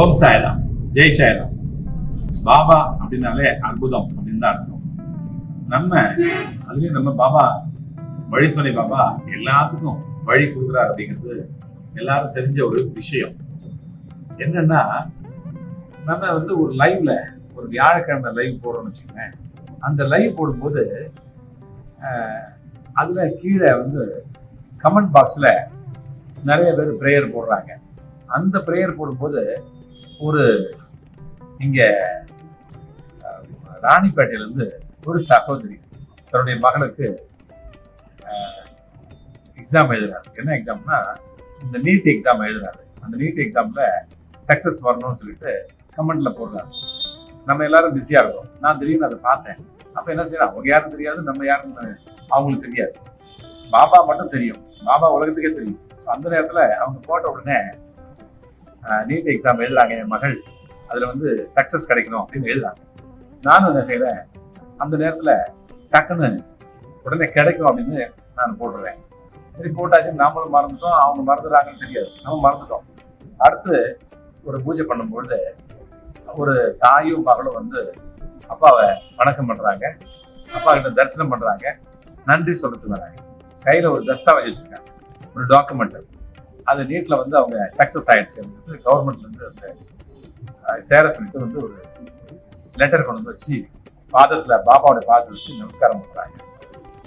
ஓம் சாய்ராம். ஜெய் சாய்ராம். பாபா அப்படின்னாலே அற்புதம் அப்படின்னு தான் அர்த்தம். நம்ம அதுலயும் நம்ம பாபா வழித்துணை பாபா எல்லாத்துக்கும் வழி கொடுக்குறாரு அப்படிங்கிறது எல்லாரும் தெரிஞ்ச ஒரு விஷயம். என்னன்னா நம்ம வந்து ஒரு லைவ்ல ஒரு வியாழக்கிழமை லைவ் போடுறோம்னு வச்சுக்கோங்க அந்த லைவ் போடும்போது அதில் கீழே வந்து கமெண்ட் பாக்ஸில் நிறைய பேர் ப்ரேயர் போடுறாங்க. அந்த ப்ரேயர் போடும்போது ஒரு இங்கே ராணிப்பேட்டையிலேருந்து ஒரு சகோதரி தன்னுடைய மகளுக்கு எக்ஸாம் எழுதுறாரு. என்ன எக்ஸாம்னா இந்த நீட் எக்ஸாம் எழுதுறாரு. அந்த நீட் எக்ஸாமில் சக்ஸஸ் வரணும்னு சொல்லிட்டு கமெண்ட்டில் போடுறாரு. நம்ம எல்லாரும் பிஸியாக இருக்கோம். நான் திடீர்னு அதை பார்த்தேன். அப்போ என்ன செய்யலாம் அவங்க யாரும் தெரியாது நம்ம யாருன்னு அவங்களுக்கு தெரியாது. பாபா மட்டும் தெரியும். பாபா உலகத்துக்கே தெரியும். ஸோ அந்த நேரத்தில் அவங்க போட்ட உடனே நீட் எக்ஸாம் எழுதுறாங்க என் மகள். அதில் வந்து சக்ஸஸ் கிடைக்கணும் அப்படின்னு எழுதுறாங்க. நானும் என்ன செய்கிறேன் அந்த நேரத்தில் டக்குன்னு உடனே கிடைக்கும் அப்படின்னு நான் போடுறேன் சரி போட்டாச்சு நாமளும் மறந்துட்டோம் அவங்க மறந்துடுறாங்கன்னு தெரியாது. நம்ம மறந்துட்டோம். அடுத்து ஒரு பூஜை பண்ணும்பொழுது ஒரு தாயும் மகளும் வந்து அப்பாவை வணக்கம் பண்ணுறாங்க அப்பா கிட்ட தரிசனம் பண்ணுறாங்க நன்றி சொல்லிட்டு வராங்க. கையில் ஒரு தஸ்தாவேஜ் வச்சுருக்காங்க. ஒரு டாக்குமெண்ட் அது நீட்ல வந்து அவங்க சக்சஸ் ஆயிடுச்சு. கவர்மெண்ட்ல இருந்து அந்த சேர சொல்லிட்டு வந்து ஒரு லெட்டர் கொண்டு வந்து வச்சு பாதத்துல பாபாவோட பாதத்தை வச்சு நமஸ்காரம் பண்றாங்க.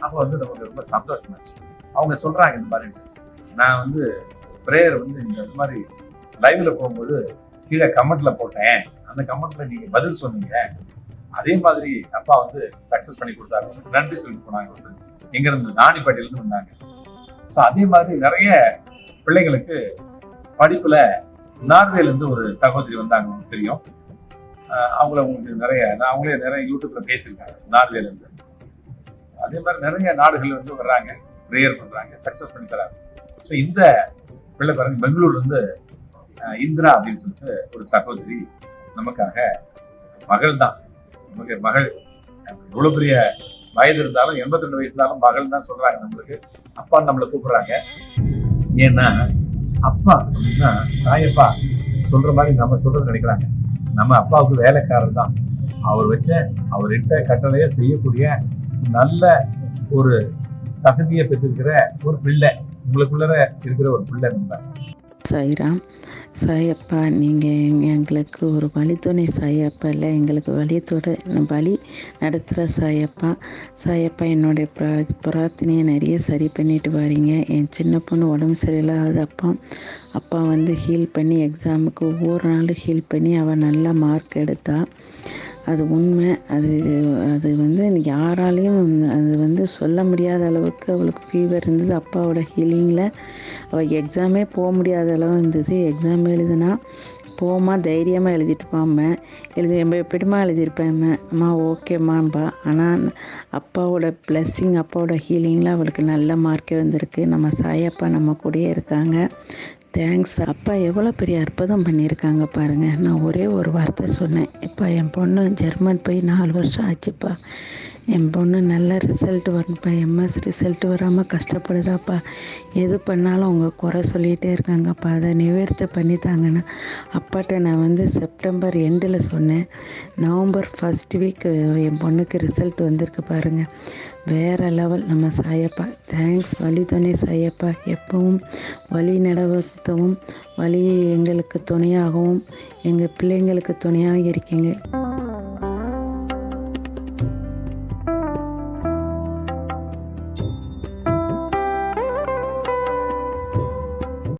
அப்போ வந்து நமக்கு ரொம்ப சந்தோஷமாச்சு அவங்க சொல்றாங்க இந்த மாதிரி நான் வந்து ப்ரேயர் வந்து இந்த மாதிரி லைவ்ல போகும்போது கீழே கமெண்ட்ல போட்டேன். அந்த கமெண்ட்ல நீங்க பதில் சொன்னீங்க. அதே மாதிரி அப்பா வந்து சக்சஸ் பண்ணி கொடுத்தாரு. நன்றி சொல்லிட்டு போனாங்க. வந்து எங்க இருந்து நாணிப்பேட்டையில இருந்து வந்தாங்க. ஸோ அதே மாதிரி நிறைய பிள்ளைங்களுக்கு படிப்புல நார்வேல இருந்து ஒரு சகோதரி வந்தாங்க தெரியும். அவங்கள உங்களுக்கு நிறைய நான் அவங்களே நிறைய யூடியூப்ல பேசியிருக்காங்க நார்வேல இருந்து. அதே மாதிரி நிறைய நாடுகள்ல இருந்து வர்றாங்க ப்ரேயர் பண்றாங்க சக்சஸ் பண்ணி தராங்க. ஸோ இந்த பிள்ளை பாருங்க பெங்களூர்ல இருந்து இந்திரா அப்படின்னு சொல்லிட்டு ஒரு சகோதரி நமக்காக மகள் தான். நமக்கு மகள் எவ்வளவு பெரிய வயது இருந்தாலும் எண்பத்தி ரெண்டு வயசு இருந்தாலும் மகள் தான் சொல்றாங்க நம்மளுக்கு. அப்பா நம்மளை கூப்பிடுறாங்க. ஏன்னா அப்பா அப்படின்னா தாயப்பா சொல்ற மாதிரி நம்ம சொல்றது நினைக்கிறாங்க. நம்ம அப்பாவுக்கு வேலைக்காரர் தான். அவர் வச்ச அவர்கிட்ட இட்ட கட்டளையை செய்யக்கூடிய நல்ல ஒரு தகுதியை பெற்றிருக்கிற ஒரு பிள்ளை. உங்களுக்குள்ள இருக்கிற ஒரு பிள்ளை நம்ம. சைராம் சாயப்பா நீங்கள் எங்களுக்கு ஒரு வழித்துணை சாயப்பா இல்லை எங்களுக்கு வழித்துறை வழி நடத்துகிற சாயப்பா. சாயப்பா என்னுடைய பிரா பிரார்த்தனையை நிறைய சரி பண்ணிட்டு வாரீங்க. என் சின்ன பொண்ணு உடம்பு சரியில்லாத அப்பா அப்பா வந்து ஹீல் பண்ணி எக்ஸாமுக்கு ஒவ்வொரு நாளும் ஹீல் பண்ணி அவள் நல்லா மார்க் எடுத்தாள் அது உண்மை. அது அது வந்து யாராலையும் அது வந்து சொல்ல முடியாத அளவுக்கு அவளுக்கு ஃபீவர் இருந்தது. அப்பாவோட ஹீலிங்கில் அவள் எக்ஸாமே போக முடியாத அளவு இருந்தது. எக்ஸாம் எழுதுனா போமா தைரியமாக எழுதிட்டு எழுதி எப்படிமா எப்படிம்மா எழுதியிருப்பேன் அம்மா ஓகேம்மாம்பா ஆனால் அப்பாவோட blessing அப்பாவோட ஹீலிங்கில் அவளுக்கு நல்ல மார்க்கே வந்திருக்கு. நம்ம சாயப்பா நம்ம கூடயே இருக்காங்க. தேங்க்ஸ் அப்பா எவ்வளோ பெரிய அற்புதம் பண்ணியிருக்காங்க பாருங்கள் நான் ஒரே ஒரு வார்த்தை சொன்னேன். இப்போ என் பொண்ணு ஜெர்மன் போய் நாலு வருஷம் ஆச்சுப்பா. என் பொண்ணு நல்ல ரிசல்ட் வரணுப்பா எம்எஸ் ரிசல்ட் வராமல் கஷ்டப்படுதாப்பா. எது பண்ணாலும் அவங்க குறை சொல்லிகிட்டே இருக்காங்கப்பா. அதை நிவர்த்தி பண்ணித்தாங்கன்னா அப்பாட்ட நான் வந்து செப்டம்பர் எண்டில் சொன்னேன். நவம்பர் ஃபஸ்ட் வீக் என் பொண்ணுக்கு ரிசல்ட் வந்திருக்கு பாருங்கள் வேறு லெவல் நம்ம சாயப்பா தேங்க்ஸ் வழி துணை சாயப்பா. எப்பவும் வழி நடவத்தவும் வழி எங்களுக்கு துணையாகவும் எங்கள் பிள்ளைங்களுக்கு துணையாக இருக்கீங்க.